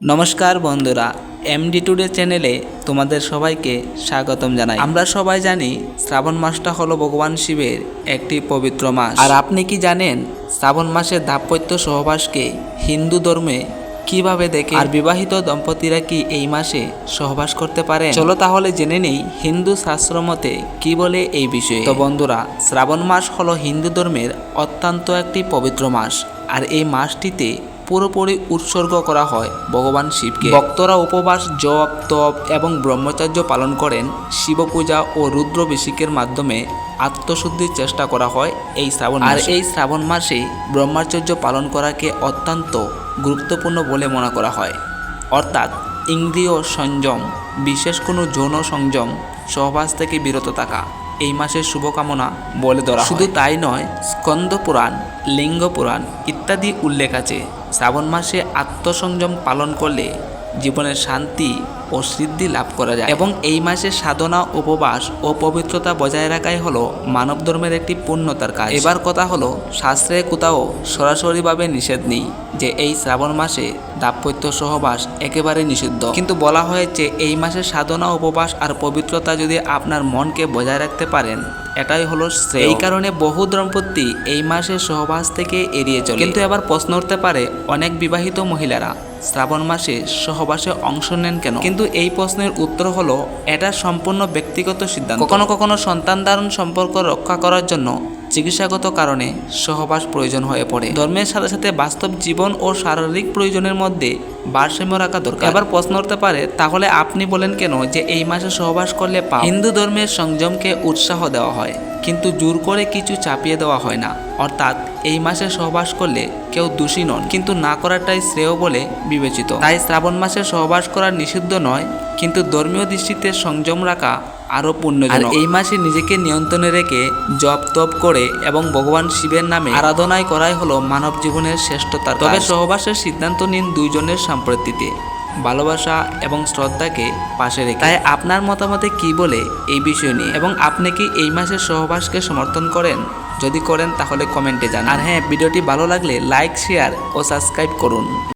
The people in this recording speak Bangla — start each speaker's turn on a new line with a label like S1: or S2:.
S1: নমস্কার বন্ধুরা এমডি টুডে চ্যানেলে তোমাদের সবাইকে স্বাগতম জানাই। আমরা সবাই জানি শ্রাবণ মাসটা হলো ভগবান শিবের একটি পবিত্র মাস। আর আপনি কি জানেন শ্রাবণ মাসের দাম্পত্য সহবাসকে হিন্দু ধর্মে কীভাবে দেখে? আর বিবাহিত দম্পতিরা কি এই মাসে সহবাস করতে পারে চলো তাহলে জেনে নেই হিন্দু শাস্ত্র মতে কি বলে এই বিষয়ে। তো বন্ধুরা, শ্রাবণ মাস হলো হিন্দু ধর্মের অত্যন্ত একটি পবিত্র মাস। আর এই মাসটিতে পুরোপুরি উৎসর্গ করা হয় ভগবান শিবকে। ভক্তরা উপবাস জপ তপ এবং ব্রহ্মচর্য পালন করেন। শিব পূজা ও রুদ্রাভিষেকের মাধ্যমে আত্মশুদ্ধির চেষ্টা করা হয় এই শ্রাবণ আর এই শ্রাবণ মাসে ব্রহ্মচর্য পালন করাকে অত্যন্ত গুরুত্বপূর্ণ বলে মনে করা হয়। অর্থাৎ ইন্দ্রিয় সংযম বিশেষ কোনো যৌন সংযম সহবাস থেকে বিরত থাকা এই মাসের শুভকামনা বলে ধরা শুধু তাই নয় স্কন্দ পুরাণ লিঙ্গ পুরাণ ইত্যাদি উল্লেখ আছে। শ্রাবণ মাসে আত্মসংযম পালন করলে জীবনের শান্তি ও সিদ্ধি লাভ করা যায়। এবং এই মাসে সাধনা, উপবাস ও পবিত্রতা বজায় রাখাই হলো মানব ধর্মের একটি পূর্ণতার কাজ। এবার কথা হলো, শাস্ত্রে কোথাও সরাসরিভাবে নিষেধ নেই যে এই শ্রাবণ মাসে দাম্পত্য সহবাস একেবারে নিষিদ্ধ। কিন্তু বলা হয়েছে, এই মাসে সাধনা, উপবাস আর পবিত্রতা যদি আপনার মনকে বজায় রাখতে পারেন এটাই হলো শ্রেয়। এই কারণে বহু দম্পতি এই মাসে সহবাস থেকে এড়িয়ে চলে। কিন্তু এবার প্রশ্ন উঠতে পারে অনেক বিবাহিত মহিলারা শ্রাবণ মাসে সহবাসে অংশ নেন কেন? কিন্তু এই প্রশ্নের উত্তর হলো এটা সম্পূর্ণ ব্যক্তিগত সিদ্ধান্ত। কখনো কখনো সন্তান ধারণ সম্পর্ক রক্ষা করার জন্য চিকিৎসাগত কারণে সহবাস প্রয়োজন হয়ে পড়ে। ধর্মের সাথে সাথে বাস্তব জীবন ও শারীরিক প্রয়োজনের মধ্যে ভারসাম্য রাখা দরকার। এবার প্রশ্ন উঠতে পারে, তাহলে আপনি বলেন কেন যে এই মাসে সহবাস করলে পা হিন্দু ধর্মের সংযমকে উৎসাহ দেওয়া হয়। কিন্তু জোর করে কিছু চাপিয়ে দেওয়া হয় না। অর্থাৎ, এই মাসে সহবাস করলে কেউ দোষী নন, কিন্তু না করাটাই শ্রেয় বলে বিবেচিত। তাই শ্রাবণ মাসে সহবাস করা নিষিদ্ধ নয়, কিন্তু ধর্মীয় দৃষ্টিতে সংযম রাখা আরও পুণ্য আর এই মাসে নিজেকে নিয়ন্ত্রণে রেখে জপ তপ করে এবং ভগবান শিবের নামে আরাধনায় করাই হলো মানব জীবনের শ্রেষ্ঠতা তবে সহবাসের সিদ্ধান্ত নিন দুইজনের সম্প্রতিতে ভালোবাসা এবং শ্রদ্ধাকে পাশে রেখে। তাই আপনার মতামতে কি বলে এই বিষয় নিয়ে? এবং আপনি কি এই মাসের সহবাসকে সমর্থন করেন? যদি করেন তাহলে কমেন্টে জানান। আর হ্যাঁ ভিডিওটি ভালো লাগলে লাইক শেয়ার ও সাবস্ক্রাইব করুন।